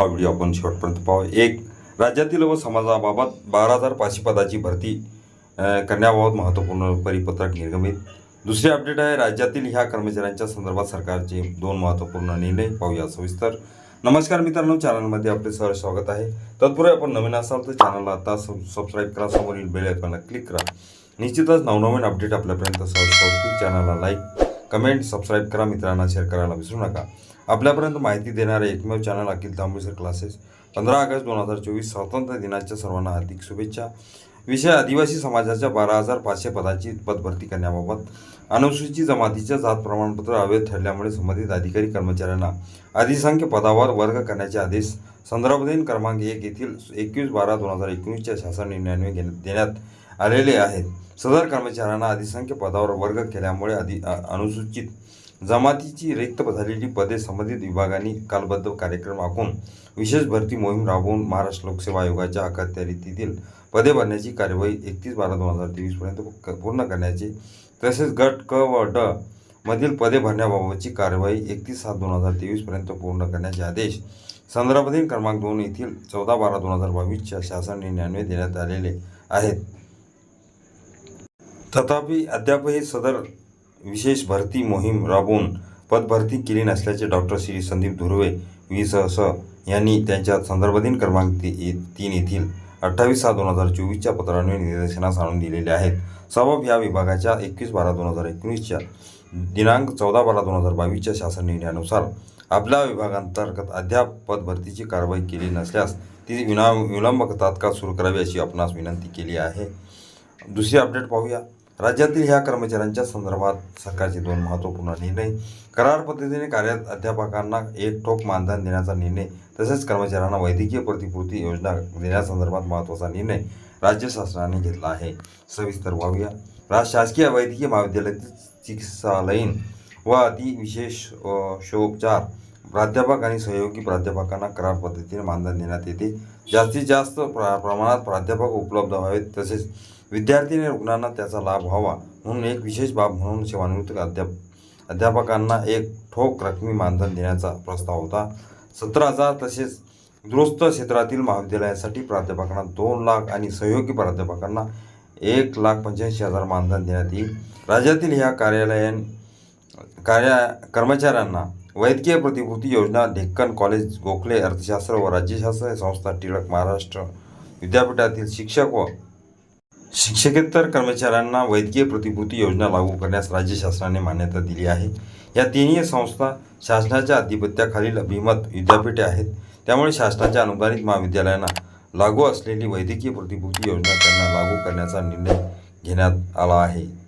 हा व्हिडिओ आपण शेवटपर्यंत पाहू. एक राज्यातील व समाजाबाबत बारा हजार पाचशे पदाची भरती करण्याबाबत महत्त्वपूर्ण परिपत्रक निर्गमित. दुसरी अपडेट आहे राज्यातील ह्या कर्मचाऱ्यांच्या संदर्भात सरकारचे दोन महत्त्वपूर्ण निर्णय पाहूया सविस्तर. नमस्कार मित्रांनो चॅनलमध्ये आपले सर स्वागत आहे. तत्पूर्वी आपण नवीन असाल तर चॅनलला आता सब सबस्क्राईब करा समोरील बेल आयकॉनला क्लिक करा. निश्चितच नवनवीन अपडेट आपल्यापर्यंत सहज पोहोचतील. चॅनलला लाईक कमेंट सबस्क्राईब करा मित्रांना शेअर करायला विसरू नका. आपल्यापर्यंत माहिती देणारे एकमेव चॅनल अखिल तांबेसर क्लासेस पंधरा ऑगस्ट दोन हजार चोवीस स्वातंत्र्य दिनाच्या सर्वांना हार्दिक शुभेच्छा. विषय आदिवासी समाजाच्या बारा हजार पाचशे पदाची पदभरती करण्याबाबत अनुसूचित जमातीच्या जात प्रमाणपत्र अवैध ठरल्यामुळे संबंधित अधिकारी कर्मचाऱ्यांना अधिसंख्य पदावर वर्ग करण्याचे आदेश संदर्भदिन क्रमांक एक येथील एकवीस बारा दोन हजार एकोणीसच्या शासन निर्णयाने घेण्यात देण्यात आलेले आहेत. सदर कर्मचाऱ्यांना अधिसंख्य पदावर वर्ग केल्यामुळे अधि अनुसूचित जमातीची रिक्त झालेली पदे संबंधित विभागांनी कालबद्ध कार्यक्रम आखून विशेष भरती मोहीम राबवून महाराष्ट्र लोकसेवा आयोगाच्या अखत्यारीतील पदे भरण्याची कार्यवाही एकतीस बारा दोन हजार तेवीसपर्यंत पूर्ण करण्याचे तसेच गट क व ड मधील पदे भरण्याबाबतची कार्यवाही एकतीस सात दोन हजार तेवीसपर्यंत पूर्ण करण्याचे आदेश संदर्भ दिन क्रमांक दोन येथील चौदा बारा दोन हजार बावीसच्या शासन निर्णयाने देण्यात आलेले आहेत. तथापि अद्यापही सदर विशेष भरती मोहीम राबवून पदभरती केली नसल्याचे डॉक्टर श्री संदीप धुर्वे विसस यांनी त्यांच्या संदर्भ क्रमांक तीन येथील अठ्ठावीस सहा दोन हजार चोवीसच्या पत्राने निदर्शनास आणून दिलेले आहेत. सबब या विभागाच्या एकवीस बारा दोन हजार एकोणीसच्या दिनांक चौदा बारा दोन हजार बावीसच्या शासन निर्णयानुसार आपल्या विभागांतर्गत अद्याप पदभरतीची कारवाई केली नसल्यास ती विना विलंब तात्काळ सुरू करावी अशी आपणास विनंती केली आहे. दुसरी अपडेट पाहूया. राज्यातील ह्या कर्मचाऱ्यांच्या संदर्भात सरकारचे दोन महत्त्वपूर्ण निर्णय. करार पद्धतीने कार्यरत अध्यापकांना एक ठोक मानधन देण्याचा निर्णय तसेच कर्मचाऱ्यांना वैद्यकीय प्रतिपूर्ती योजना देण्यासंदर्भात महत्त्वाचा निर्णय राज्य शासनाने घेतला आहे. सविस्तर पाहूया. राज शासकीय वैद्यकीय महाविद्यालयातील चिकित्सालयीन व अतिविशेष अ, शोपचार प्राध्यापक आणि सहयोगी प्राध्यापकांना करार पद्धतीने मानधन देण्यात येते. जास्तीत जास्त प्रा प्रमाणात प्राध्यापक उपलब्ध व्हावेत तसेच विद्यार्थी आणि रुग्णांना त्याचा लाभ व्हावा म्हणून एक विशेष बाब म्हणून सेवानिवृत्त अध्याप अध्यापकांना एक ठोक रकमी मानधन देण्याचा प्रस्ताव होता. सतरा हजार तसेच दुरुस्त क्षेत्रातील महाविद्यालयासाठी प्राध्यापकांना दोन लाख आणि सहयोगी प्राध्यापकांना एक लाख पंच्याऐंशी हजार मानधन देण्यात येईल. राज्यातील ह्या कार्यालयां कार्या कर्मचाऱ्यांना वैद्यकीय प्रतिभूती योजना डेक्कन कॉलेज गोखले अर्थशास्त्र व राज्यशास्त्र संस्था टिळक महाराष्ट्र विद्यापीठातील शिक्षक व शिक्षकेतर कर्मचाऱ्यांना वैद्यकीय प्रतिभूती योजना लागू करण्यास राज्य शासनाने मान्यता दिली आहे. या तिन्ही संस्था शासनाच्या अधिपत्याखालील अभिमत विद्यापीठे आहेत. त्यामुळे शासनाच्या अनुदानित महाविद्यालयांना लागू असलेली वैद्यकीय प्रतिभूती योजना त्यांना लागू करण्याचा निर्णय घेण्यात आला आहे.